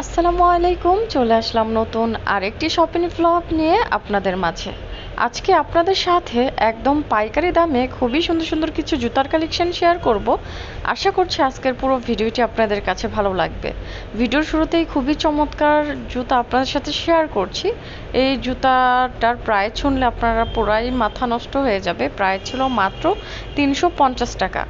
আসসালামু আলাইকুম, চলে আসলাম নতুন আরেকটি শপিং ফ্লপ নিয়ে আপনাদের মাঝে। আজকে আপনাদের সাথে একদম পাইকারি দামে খুবই সুন্দর সুন্দর কিছু জুতার কালেকশন শেয়ার করব। আশা করছি আজকের পুরো ভিডিওটি আপনাদের কাছে ভালো লাগবে। ভিডিওর শুরুতেই খুবই চমৎকার জুতা আপনাদের সাথে শেয়ার করছি। এই জুতাটার প্রাইস শুনলে আপনারা পুরাই মাথা নষ্ট হয়ে যাবে। প্রাইস ছিল মাত্র তিনশো পঞ্চাশ টাকা।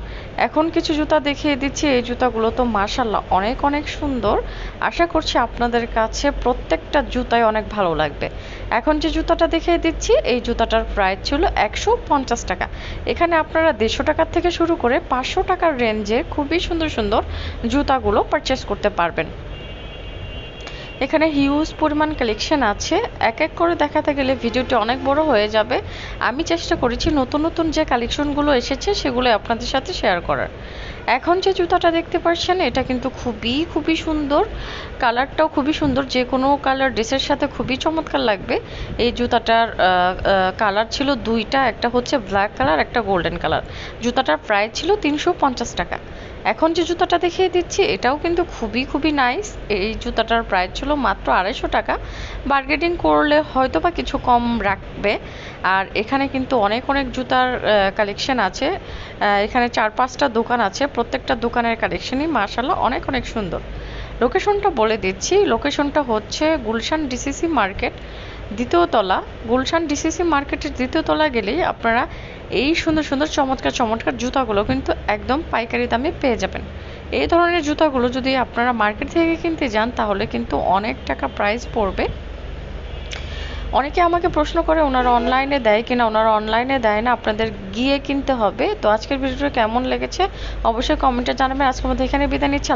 এখন কিছু জুতা দেখিয়ে দিচ্ছি। এই জুতাগুলো তো মার্শাল্লাহ অনেক অনেক সুন্দর। আশা করছি আপনাদের কাছে প্রত্যেকটা জুতাই অনেক ভালো লাগবে। এখন যে জুতাটা দেখিয়ে দিচ্ছি, এই জুতাটার প্রাইস ছিল একশো পঞ্চাশ টাকা। এখানে আপনারা দেড়শো টাকার থেকে শুরু করে পাঁচশো টাকার রেঞ্জে খুবই সুন্দর সুন্দর জুতাগুলো পারচেস করতে পারবেন। এখানে হিউজ পরিমাণ কালেকশন আছে। এক এক করে দেখাতে গেলে ভিডিওটি অনেক বড় হয়ে যাবে। আমি চেষ্টা করেছি নতুন নতুন যে কালেকশনগুলো এসেছে, সেগুলো আপনাদের সাথে শেয়ার করার। এখন যে জুতাটা দেখতে পাচ্ছেন, এটা কিন্তু খুবই খুবই সুন্দর। কালারটাও খুবই সুন্দর। যে কোনো কালার ড্রেসের সাথে খুবই চমৎকার লাগবে। এই জুতাটার কালার ছিল দুইটা। একটা হচ্ছে ব্ল্যাক কালার একটা গোল্ডেন কালার জুতাটার প্রাইস ছিল তিনশো পঞ্চাশ টাকা। এখন যে জুতাটা দেখিয়ে দিচ্ছি, এটাও কিন্তু খুবই খুবই নাইস এই জুতাটার প্রাইস ছিল মাত্র আড়াইশো টাকা। বার্গেটিং করলে হয়তো বা কিছু কম রাখবে। আর এখানে কিন্তু অনেক অনেক জুতার কালেকশন আছে। এখানে চার, পাঁচটা দোকান আছে। প্রত্যেকটা দোকানের কালেকশনই মার্শাল্লাহ অনেক অনেক সুন্দর। লোকেশনটা বলে দিচ্ছি। লোকেশনটা হচ্ছে গুলশান ডিসিসি মার্কেট দ্বিতীয় তলা। গুলশান ডিসিসি মার্কেটের দ্বিতীয় তলা গেলেই আপনারা এই সুন্দর সুন্দর চমৎকার চমৎকার জুতাগুলো কিন্তু একদম পাইকারি দামে পেয়ে যাবেন। এই ধরনের জুতাগুলো যদি আপনারা মার্কেট থেকে কিনতে যান, তাহলে কিন্তু অনেক টাকা প্রাইস পড়বে। অনেকে আমাকে প্রশ্ন করে, ওনারা অনলাইনে দেয় কিনা? ওনারা অনলাইনে দেয় না, আপনাদের গিয়ে কিনতে হবে। তো আজকের ভিডিওটা কেমন লেগেছে? অবশ্যই কমেন্টে জানাবেন। আজকের মধ্যে এখানে বিদায় নিচ্ছি।